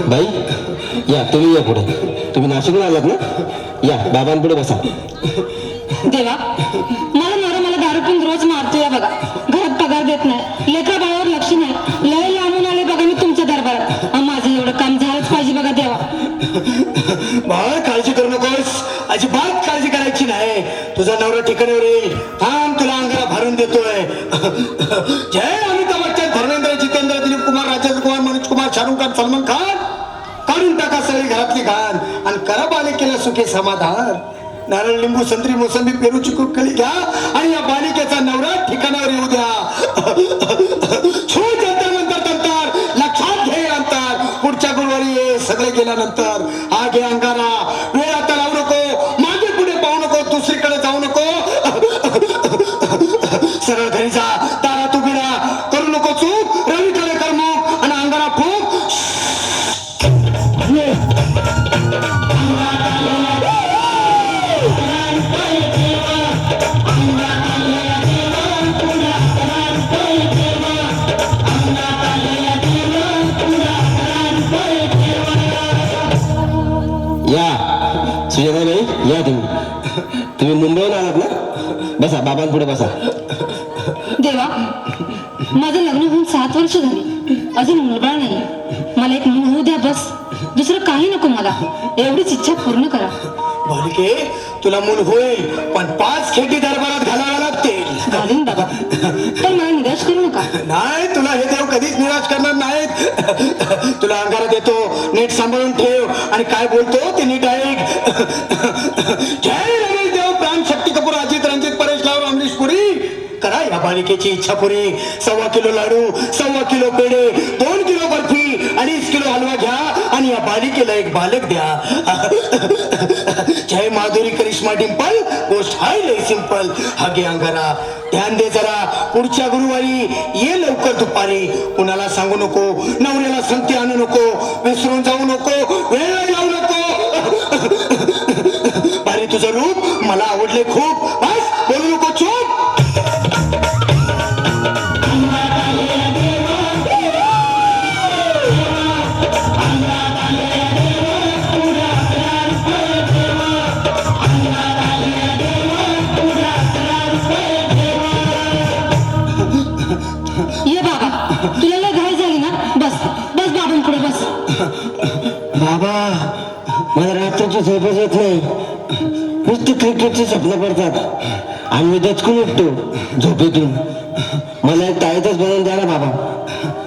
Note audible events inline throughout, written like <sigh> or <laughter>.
बाई या तुम्ही या पुढे. तुम्ही नाशिकला आलात ना? या बाबांपुढे बसा. देवा मला नवरा मला दारू पिऊन रोज मारतो या बघा. घरात पगार देत नाही लेकरा बाळावर लक्ष नाही. लय लांबून आले बघा मी तुमच्या दरबारात. अं, माझं एवढं काम झालंच पाहिजे बघा देवा. बाळ काळजी करू नकोस. अजिबात काळजी करायची नाही. तुझा नवरा ठिकाणीवर येईल. थांब तुला अंगाला भरून देतोय. <laughs> जय सुखे समाधान. नारळ लिंबू संत्री मोसंबी पेरू चिकू कळी घ्या आणि या बालिकेचा नवरा ठिकाणावर येऊ द्या. <laughs> लक्षात घे अंतर. पुढच्या गुरुवारी ये सगळे गेल्यानंतर हा घे अंगारा. वेळ आता लावू नको मागे पुढे पाहू नको दुसरीकडे जाऊ नको. <laughs> सरळ घरी जा. सुजाताबाई या तुम्ही तुम्ही मुंबईहून आलात ना बसा बाबांपुढे बसा देवा माझं लग्न होऊन सात वर्ष झाली अजून मुलबाळ नाही मला एक मूल होऊ द्या बस दुसरं काही नको मला एवढीच इच्छा पूर्ण करा बालिके तुला मूल होईल पण पाच खेटी दरबारात घालाव्या लागतील घालीन बाबा पण मला निराश करू नका नाही तुला हे देव कधीच निराश करणार नाहीत तुला अंगारा देतो नीट सांभाळून ठेव आणि काय बोलतो ते नीट ऐक जय रमेश देव प्राण शक्ती कपूर अजित रंजित परेश लाव अमरीश पुरी. करा या बालिकेची इच्छा पुरी. सव्वा किलो लाडू सव्वा किलो पेढे दोन किलो बर्फी अडीच किलो हलवा घ्या आणि या बालिकेला एक बालक द्या. जय माधुरी करिश्मा डिंपल गोष्ट हाय लय सिंपल हागे अंगारा. ध्यान दे जरा. पुढच्या गुरुवारी ये लवकर दुपारी. कुणाला सांगू नको. नवऱ्याला सांग मला आवडले खूप. बस बोलू नको चूप. ये बाबा तुला लय घाई झाली ना? बस बस बाबांपुढे बस. बाबा मला रात्रीची झोपच येत नाही. नुसते क्रिकेटचे स्वप्न पडतात आणि मी दचकून उठतो झोपेतून. मला एक ताईतच बनवून द्या ना बाबा.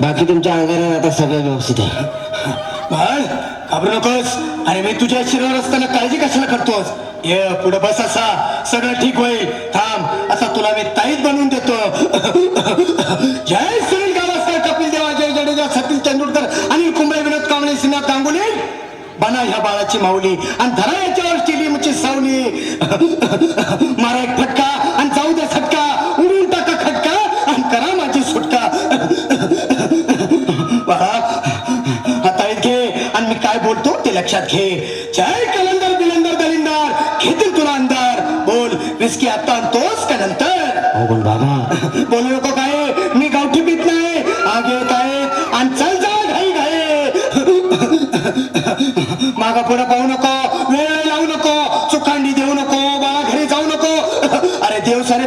बाकी तुमच्या अंगाला आता सगळं व्यवस्थित आहे. बाळ घाबरू नकोस. अरे मी तुझ्या शिरावर असताना काळजी कशाला करतोस? ये पुढे बस असा. सगळं ठीक होईल. थांब. असा तुला मी ताईत बनवून देतो. जय सुनील गावस्कर कपिल देवा जय जडेजा सतीश तेंडुलकर अनिल कुंबळे विनोद कांबळे सिन्हा गांगुली बना ह्या बाळाची माऊली. आणि धरा याच्यावर स्टेडियमची सावली. मारा एक फटका आणि जाऊ दे सटका. उडून टाका खटका आणि करा माझी सुटका. आता घे आणि मी काय बोलतो ते लक्षात घे. जय कलंदर बिलंदर दलिंदर. घेतील तुला अंदर बोल विस्की आता आणतोस का नंतर? हो पण बाबा. बोलू नको काय? मी गावठी पीत नाही. आग येत आहेत आणि चल जा घाई घाई. मागा पुढे पाहू नको वेळ लावू नको चुकांडी देऊ नको बाळा घरी जाऊ नको अरे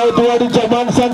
थोडं राऊतवाडीच्या